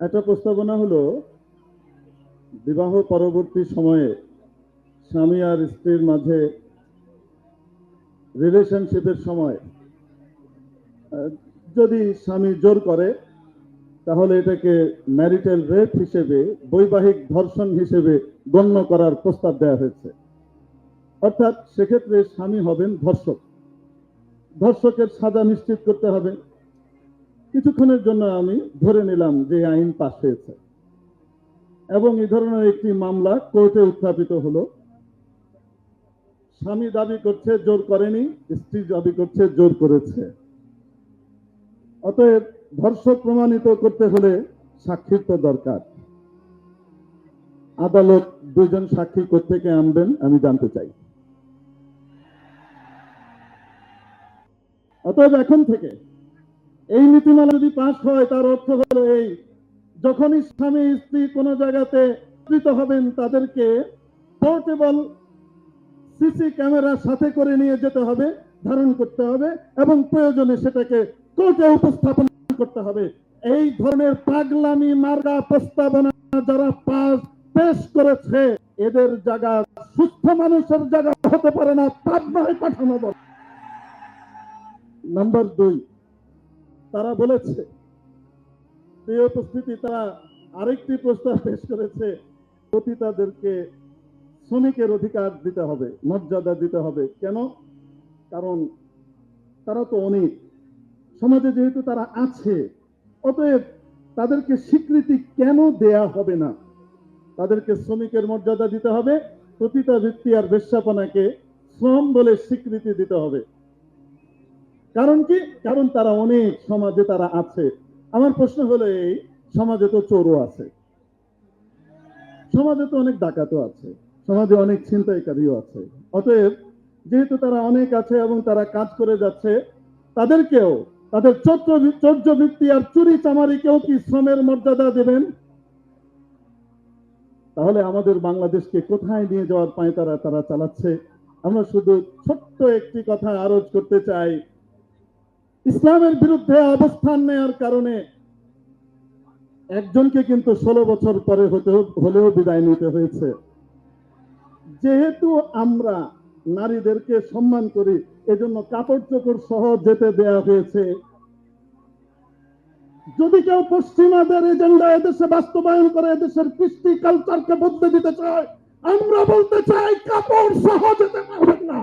একটা প্রস্তাবনা হলো, বিবাহ পরবর্তী সময়ে স্বামী আর স্ত্রীর মাঝে রিলেশনশিপের সময় যদি স্বামী জোর করে, তাহলে এটাকে ম্যারিটাল রেপ হিসেবে, বৈবাহিক ধর্ষণ হিসেবে গণ্য করার প্রস্তাব দেওয়া হয়েছে। অর্থাৎ সেক্ষেত্রে স্বামী হবেন ধর্ষক। ধর্ষকের সাজা নিশ্চিত করতে হবে। কিছুক্ষণের জন্য আমি ধরে নিলাম যে আইন পাশ হয়েছে। এবং এই ধরনের একটি মামলা কোর্টে উত্থাপিত হলো। স্বামী দাবি করছে, জোর করেনি, স্ত্রী দাবি করছে, জোর করেছে। অতএব ধর্ষক প্রমাণিত করতে হলে সাক্ষীর তো দরকার। আদালত দুজন সাক্ষী কোথেকে আনবেন, আমি জানতে চাই। অতএব এখন থেকে এই নীতিমালা যদি পাশ হয়, তার অর্থ হলো এই, যখনই স্বামী, স্ত্রী কোনো জায়গাতে একত্রিত হবেন, তাদেরকে পোর্টেবল সিসি ক্যামেরার সাথে করে নিয়ে যেতে হবে, ধারণ করতে হবে এবং প্রয়োজনে সেটাকে কোর্টে উপস্থাপন করতে হবে। এই ধরনের পাগলামি, মার্গা প্রস্তাবনা যারা পাস পেশ করেছে, এদের জায়গা সুস্থ মানুষের জায়গা হতে পারে না পাবনায় পাঠানো দরকার নাম্বার দুই তারা বলেছে, এই উপস্থিতি তারা আরেকটি প্রস্তাব পেশ করেছে, পতিতাদেরকে শ্রমিকের অধিকার দিতে হবে, মর্যাদা দিতে হবে। কেন? কারণ তারা তো অনেক। সমাজে যেহেতু তারা আছে, অতএব তাদেরকে স্বীকৃতি কেন দেয়া হবে না? তাদেরকে শ্রমিকের মর্যাদা দিতে হবে প্রতিটা ব্যক্তি আর বেশ্যাপনাকে শ্রম বলে স্বীকৃতি দিতে হবে। কারণ কি? কারণ তারা অনেক সমাজে তারা আছে। আমার প্রশ্ন হলো এই, সমাজে তো চোরও আছে। সমাজে তো অনেক ডাকাতও আছে। সমাজে অনেক ছিনতাইকারীও আছে। অতএব যেহেতু তারা অনেক আছে এবং তারা কাজ করে যাচ্ছে, তাদেরকেও, তাদের চৌর্য বৃত্তি আর চুরি চামারিকেও কি শ্রমের মর্যাদা দেবেন? তাহলে আমাদের বাংলাদেশকে কোথায় নিয়ে যাওয়ার পায় তারা তারা চালাচ্ছে? আমরা শুধু ছোট্ট একটি কথা আরোজ করতে চাই ইসলামের বিরুদ্ধে অবস্থান নেওয়ার কারণে একজনকে কিন্তু ষোলো বছর পরে হতে হলেও বিদায় নিতে হয়েছে। যেহেতু আমরা নারীদেরকে সম্মান করি, এজন্য কাপড় চোপড় সহ যেতে দেয়া হয়েছে। যদি কেউ পশ্চিমাদের এজেন্ডা এদেশে বাস্তবায়ন করে, এদেশের কৃষ্টি কালচারকে বদলে দিতে চায়, আমরা বলতে চাই কাপড় সহ যেতে পারবেন না।